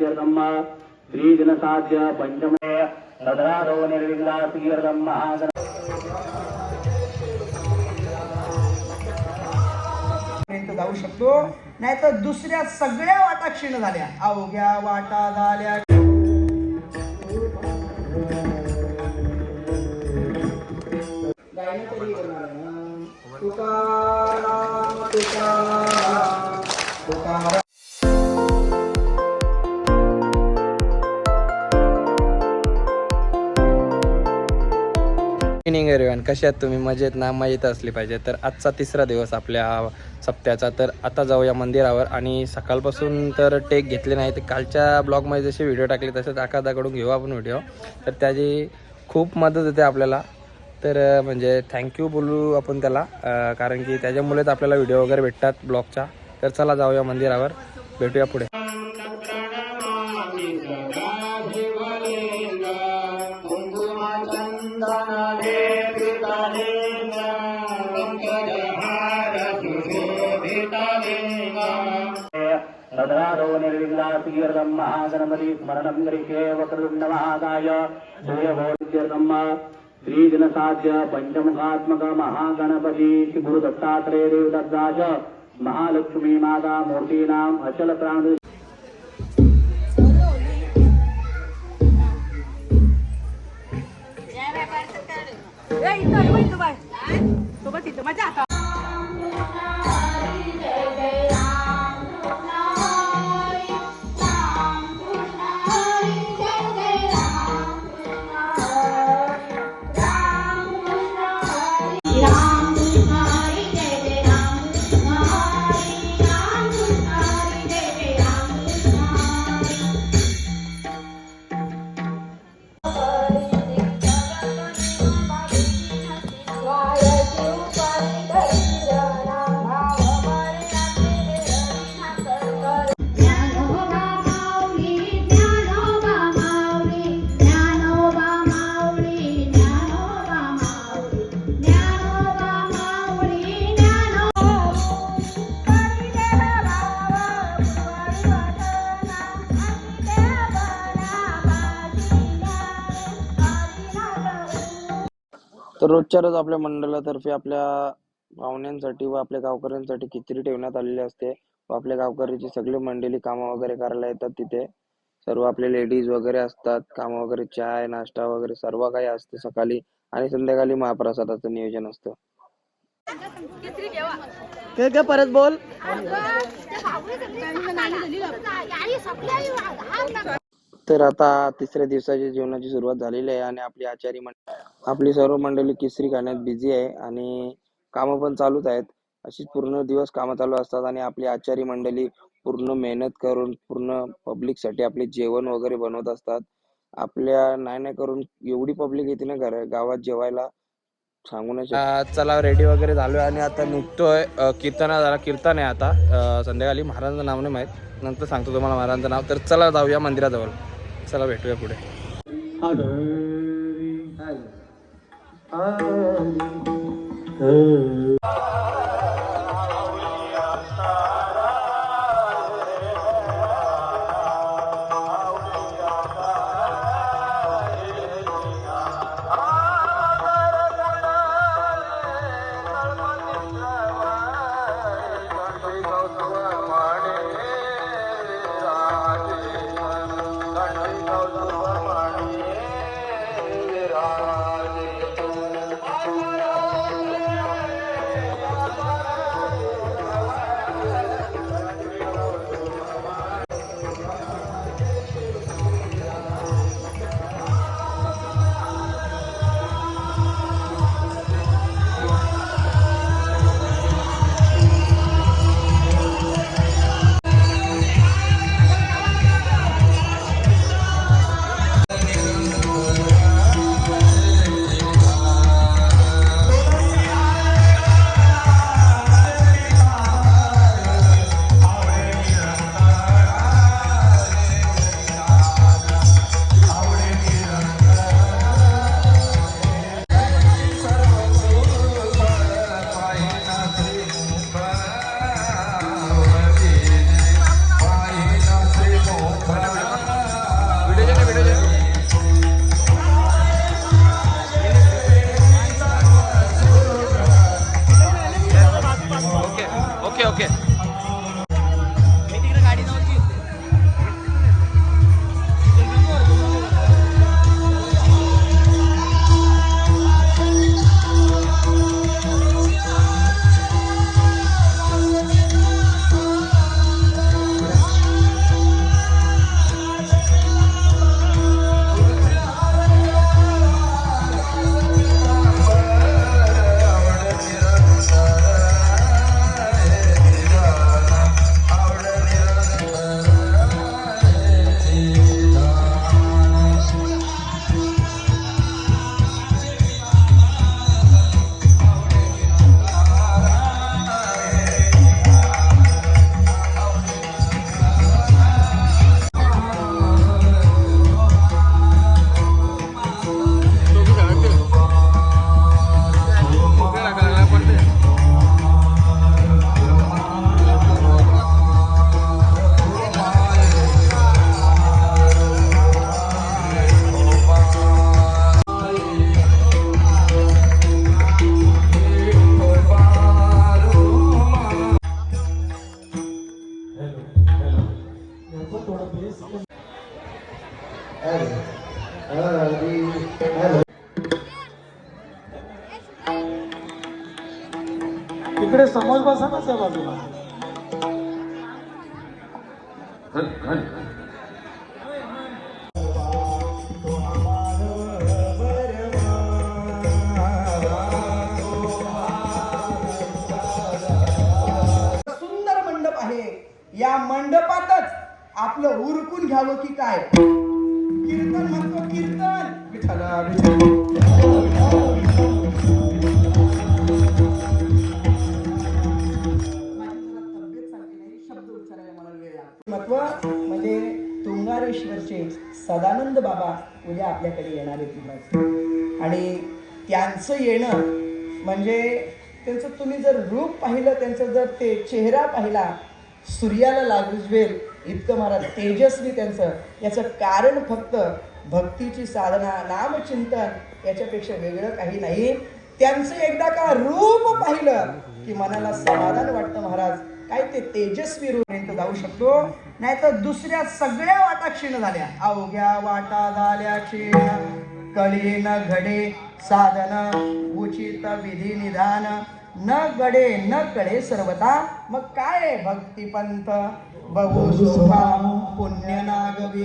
्यर्गम् श्रीजनसाध्य पञ्चमे सदरारो निर्विघ्नातीर्गम् महागण जाऊ शकतो. नाहीतर दुसऱ्या सगळ्या वाटा क्षीण झाल्या. अवघ्या वाटा झाल्या. मॉर्निंग एव्हरीवन कसे आहात तुम्ही मजेत ना मजेत असली पाहिजे तर आजचा तिसरा दिवस आपल्या सप्त्याचा तर आता जाऊया मंदिरावर आणि सकाळपासून तर टेक घेतले नाही तर कालच्या ब्लॉगमध्ये जसे व्हिडिओ टाकले तसेच आकादाकडून घेऊ आपण व्हिडिओ तर त्याची खूप मदत होते आपल्याला तर म्हणजे थँक्यू बोलू आपण त्याला कारण की त्याच्यामुळेच आपल्याला व्हिडिओ वगैरे भेटतात ब्लॉगचा तर चला जाऊया मंदिरावर भेटूया पुढे సదారోనిర్విందాతీర్థం మహాగణపతి స్మరణం గరికేవ కృండమహాదాయ శ్రేయవోర్తిర్థమ్మ శ్రీజన సాధ్య పంచముఖాత్మక మహాగణపతి శ్రీ గురు దత్తాత్రేయ దేవ మహాలక్ష్మీ మాతా అచల ప్రాణ तर रोजच्या रोज आपल्या मंडळातर्फे आपल्या पाहुण्यांसाठी व आपल्या गावकऱ्यांसाठी खिचडी ठेवण्यात आलेली असते व आपल्या गावकऱ्याची सगळी मंडळी कामं वगैरे करायला येतात तिथे. सर्व आपले लेडीज वगैरे असतात कामं वगैरे चाय नाश्ता वगैरे सर्व काही असते सकाळी आणि संध्याकाळी महाप्रसादाचं नियोजन असतं. परत बोल. तर आता तिसऱ्या दिवसाच्या जीवनाची सुरुवात झालेली आहे आणि आपली आचारी मंडळी आपली सर्व मंडळी किसरी खाण्यात बिझी आहे आणि कामं पण चालूच आहेत. अशीच पूर्ण दिवस कामं चालू असतात आणि आपली आचारी मंडळी पूर्ण मेहनत करून पूर्ण पब्लिकसाठी आपले जेवण वगैरे बनवत असतात. आपल्या नाही नाही करून एवढी पब्लिक येते ना घर गावात जेवायला? सांगू चला रेडी वगैरे झालोय आणि आता निघतोय. कीर्तना झाला कीर्तन आहे आता. संध्याकाळी महाराजांचं नाव नाही माहीत. नंतर सांगतो तुम्हाला महाराजांचं नाव. तर चला जाऊया मंदिराजवळ. चला भेटूया पुढे हरी मंडपातच आपलं उरकून घ्यावं की काय कीर्तन म्हणतो कीर्तन. महत्त्व म्हणजे तुंगारेश्वरचे सदानंद बाबा उद्या आपल्याकडे येणार आहेत. आणि त्यांचं येणं म्हणजे त्यांचं तुम्ही जर रूप पाहिलं त्यांचं जर ते चेहरा पाहिला सूर्याला लागुजवेल इतकं महाराज तेजस्वी त्यांचं. याचं कारण फक्त भक्तीची साधना नामचिंतन याच्यापेक्षा वेगळं काही नाही. त्यांचं एकदा का रूप पाहिलं की मनाला समाधान वाटतं महाराज. काय ते तेजस्वी रूपर्यंत जाऊ शकतो. नाही तर दुसऱ्या सगळ्या वाटा क्षीण झाल्या. अवघ्या वाटा झाल्या क्षीण. कळी न घडे साधन उचित विधी निधान न गडे न कळे सर्वता मग काय भक्तिपंथ? बहु सुखा पुण्य नागवी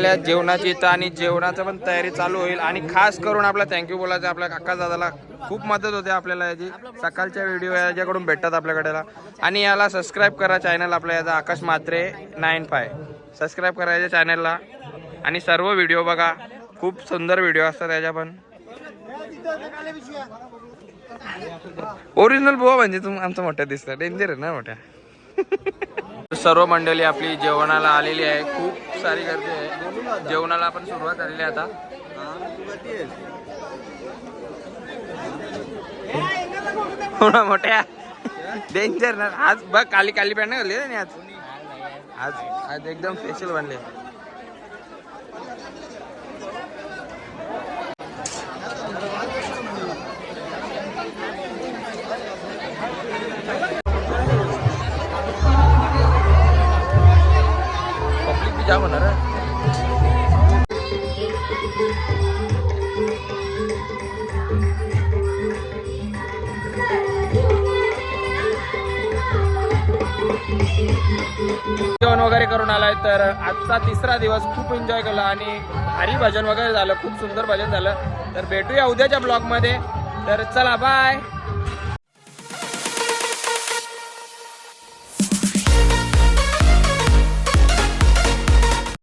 आपल्या जेवणाची इथं आणि जेवणाचं पण तयारी चालू होईल. आणि खास करून आपला थँक्यू बोलायचं आपल्या काका दादाला खूप मदत होते आपल्याला याची. सकाळच्या व्हिडिओ याच्याकडून भेटतात आपल्याकडेला आणि याला सबस्क्राईब करा चॅनल आपल्या याचा Akash Matre nine five subscribe करा याच्या चॅनलला आणि सर्व व्हिडिओ बघा. खूप सुंदर व्हिडिओ असतात याच्या पण. ओरिजिनल बुवा म्हणजे तुम आमचं मोठ्या दिसतं डेंजर आहे ना मोठ्या. सर्व मंडळी आपली जेवणाला आलेली आहे. खूप सारी गर्दी आहे. जेवणाला आपण सुरुवात झालेली आहे आता. हो ना मोठ्या? डेंजर ना. आज बघ काली काली पॅन्ट घातली आज. आज आज एकदम स्पेशल बनले. जेवण वगैरे करून आलाय तर आजचा तिसरा दिवस खूप एन्जॉय केला आणि हरिभजन वगैरे झालं खूप सुंदर भजन झालं. तर भेटूया उद्याच्या ब्लॉगमध्ये तर चला बाय